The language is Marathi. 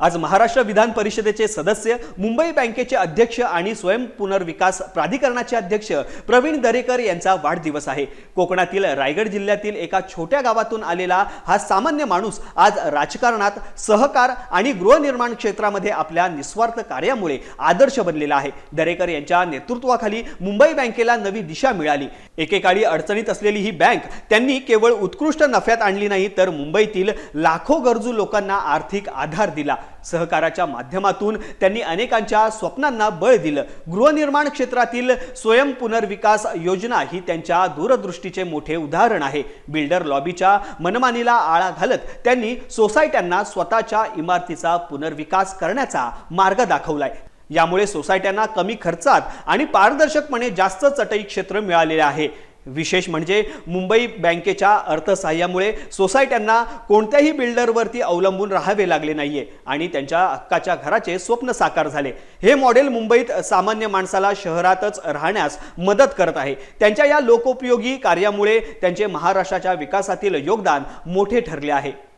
आज महाराष्ट्र विधान परिषदेचे सदस्य मुंबई बँकेचे अध्यक्ष आणि स्वयं पुनर्विकास प्राधिकरणाचे अध्यक्ष प्रवीण दरेकर यांचा वाढदिवस आहे. कोकणातील रायगड जिल्ह्यातील एका छोट्या गावातून आलेला हा सामान्य माणूस आज राजकारणात सहकार आणि गृहनिर्माण क्षेत्रामध्ये आपल्या निस्वार्थ कार्यामुळे आदर्श बनलेला आहे. दरेकर यांच्या नेतृत्वाखाली मुंबई बँकेला नवी दिशा मिळाली. एकेकाळी अडचणीत असलेली ही बँक त्यांनी केवळ उत्कृष्ट नफ्यात आणली नाही तर मुंबईतील लाखो गरजू लोकांना आर्थिक आधार दिला. सहकाराच्या माध्यमातून त्यांनी अनेकांच्या स्वप्नांना बळ दिलं. गृहनिर्माण क्षेत्रातील स्वयं पुनर्विकास योजना ही त्यांच्या दूरदृष्टीचे मोठे उदाहरण आहे. बिल्डर लॉबीच्या मनमानीला आळा घालत त्यांनी सोसायट्यांना स्वतःच्या इमारतीचा पुनर्विकास करण्याचा मार्ग दाखवलाय. यामुळे सोसायट्यांना कमी खर्चात आणि पारदर्शकपणे जास्त चटई क्षेत्र मिळालेले आहे. विशेष म्हणजे मुंबई बँकेच्या अर्थसहाय्यामुळे सोसायट्यांना कोणत्याही बिल्डरवरती अवलंबून राहावे लागले नाहीये आणि त्यांच्या हक्काच्या घराचे स्वप्न साकार झाले. हे मॉडेल मुंबईत सामान्य माणसाला शहरातच राहण्यास मदत करत आहे. त्यांच्या या लोकोपयोगी कार्यामुळे त्यांचे महाराष्ट्राच्या विकासातील योगदान मोठे ठरले आहे.